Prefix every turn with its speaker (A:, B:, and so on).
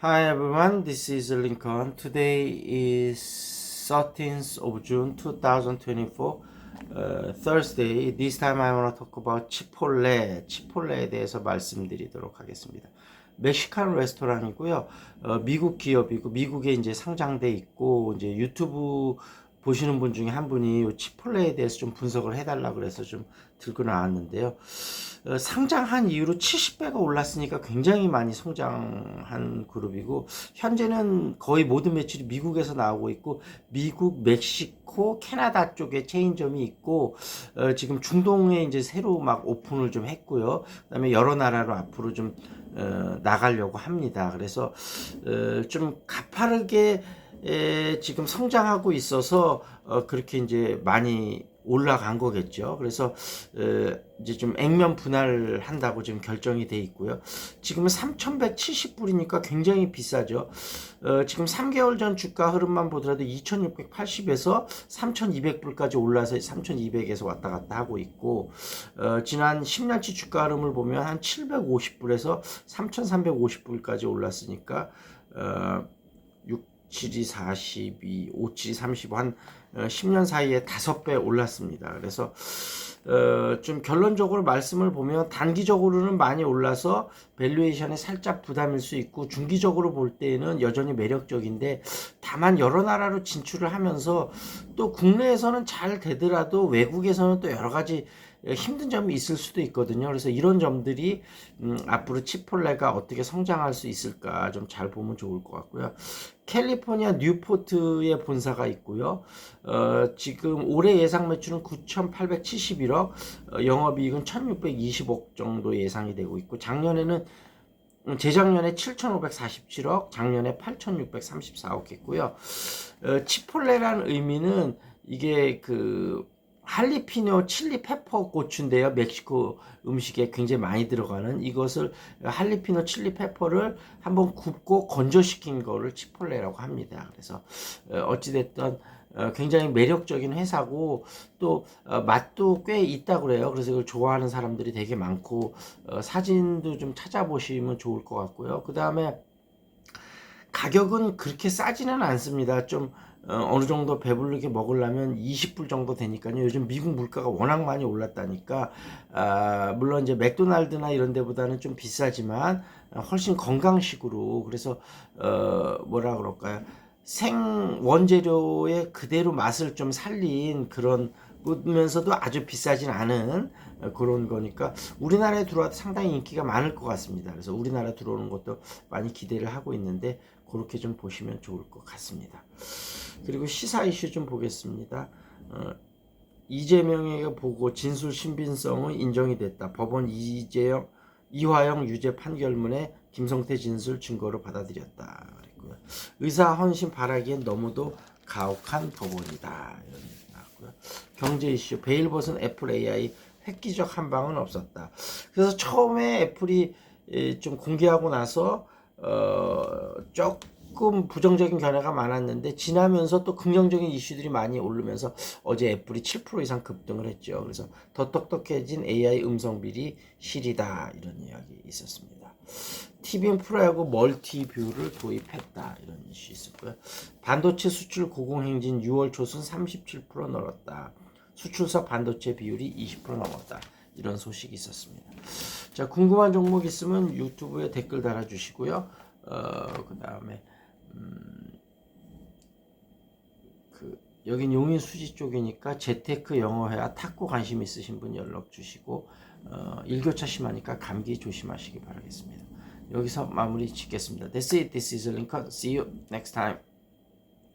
A: Hi everyone, this is Lincoln. Today is 13th of June 2024, uh, Thursday. This time I want to talk about 치폴레, 치폴레에 대해서 말씀드리도록 하겠습니다. 멕시칸 레스토랑이고요. 어, 미국 기업이고 미국에 이제 상장돼 있고 이제 유튜브 보시는 분 중에 한 분이 이 치폴레에 대해서 좀 분석을 해달라 그래서 좀 들고 나왔는데요. 어, 상장한 이후로 70배가 올랐으니까 굉장히 많이 성장한 그룹이고 현재는 거의 모든 매출이 미국에서 나오고 있고 미국, 멕시코, 캐나다 쪽에 체인점이 있고 어, 지금 중동에 이제 새로 막 오픈을 좀 했고요. 그다음에 여러 나라로 앞으로 좀 어, 나가려고 합니다. 그래서 어, 좀 가파르게 에, 지금 성장하고 있어서 어, 그렇게 이제 많이 올라간 거겠죠. 그래서 어, 이제 좀 액면 분할을 한다고 지금 결정이 돼 있고요. 지금은 3,170불이니까 굉장히 비싸죠. 어, 지금 3개월 전 주가 흐름만 보더라도 2,680에서 3,200불까지 올라서 3,200에서 왔다 갔다 하고 있고 어, 지난 10년치 주가 흐름을 보면 한 750불에서 3,350불까지 올랐으니까 어, 7이 42, 57이 35, 한 10년 사이에 5배 올랐습니다. 그래서 어, 좀 결론적으로 말씀을 보면 단기적으로는 많이 올라서 밸류에이션에 살짝 부담일 수 있고 중기적으로 볼 때는 여전히 매력적인데 다만 여러 나라로 진출을 하면서 또 국내에서는 잘 되더라도 외국에서는 또 여러 가지 힘든 점이 있을 수도 있거든요. 그래서 이런 점들이 음, 앞으로 치폴레가 어떻게 성장할 수 있을까 좀 잘 보면 좋을 것 같고요. 캘리포니아 뉴포트에 본사가 있고요. 어, 지금 올해 예상 매출은 9,871억, 어, 영업이익은 1,620억 정도 예상이 되고 있고 작년에는 음, 재작년에 7,547억, 작년에 8,634억 했고요. 어, 치폴레라는 의미는 이게 그 할리피뇨 칠리 페퍼 고추인데요. 멕시코 음식에 굉장히 많이 들어가는 이것을 할리피뇨 칠리 페퍼를 한번 굽고 건조시킨 거를 치폴레라고 합니다. 그래서 어, 어찌됐든 어, 굉장히 매력적인 회사고 또 어, 맛도 꽤 있다 그래요. 그래서 이걸 좋아하는 사람들이 되게 많고 사진도 좀 찾아보시면 좋을 것 같고요. 그 다음에 가격은 그렇게 싸지는 않습니다. 좀 어, 느 정도 배부르게 먹으려면 20불 정도 되니까요. 요즘 미국 물가가 워낙 많이 올랐다니까 아, 물론 이제 맥도날드나 이런 데보다는 좀 비싸지만 훨씬 건강식으로 그래서 어, 뭐라 그럴까요? 생 원재료의 그대로 맛을 좀 살린 그런 면서도 아주 비싸진 않은 그런 거니까 우리나라에 들어와도 상당히 인기가 많을 것 같습니다. 그래서 우리나라 들어오는 것도 많이 기대를 하고 있는데 그렇게 좀 보시면 좋을 것 같습니다. 그리고 시사 이슈 좀 보겠습니다. 어, 이재명에게 보고 진술 신빙성은 인정이 됐다. 법원 이재영 이화영 유죄 판결문에 김성태 진술 증거로 받아들였다. 그랬고요. 의사 헌신 바라기엔 너무도 가혹한 법원이다. 이런 얘기 나왔고요. 경제 이슈 베일 벗은 애플 AI 획기적 한 방은 없었다. 그래서 처음에 애플이 좀 공개하고 나서 어, 조금 부정적인 견해가 많았는데 지나면서 또 긍정적인 이슈들이 많이 오르면서 어제 애플이 7% 이상 급등을 했죠. 그래서 더 똑똑해진 AI 음성 비리 실이다 이런 이야기 있었습니다. TVN 프로야구 멀티뷰를 도입했다 이런 이슈 있었고요. 반도체 수출 고공행진 6월 초순 37% 늘었다. 수출사 반도체 비율이 20% 넘었다. 이런 소식이 있었습니다. 자, 궁금한 종목 있으면 유튜브에 댓글 달아주시고요. 어, 그 다음에, 음, 그, 여긴 용인 수지 쪽이니까 재테크 영어회화 탁구 관심 있으신 분 연락 주시고, 어, 일교차 심하니까 감기 조심하시기 바라겠습니다. 여기서 마무리 짓겠습니다. That's it. This is Lincoln. See you next time.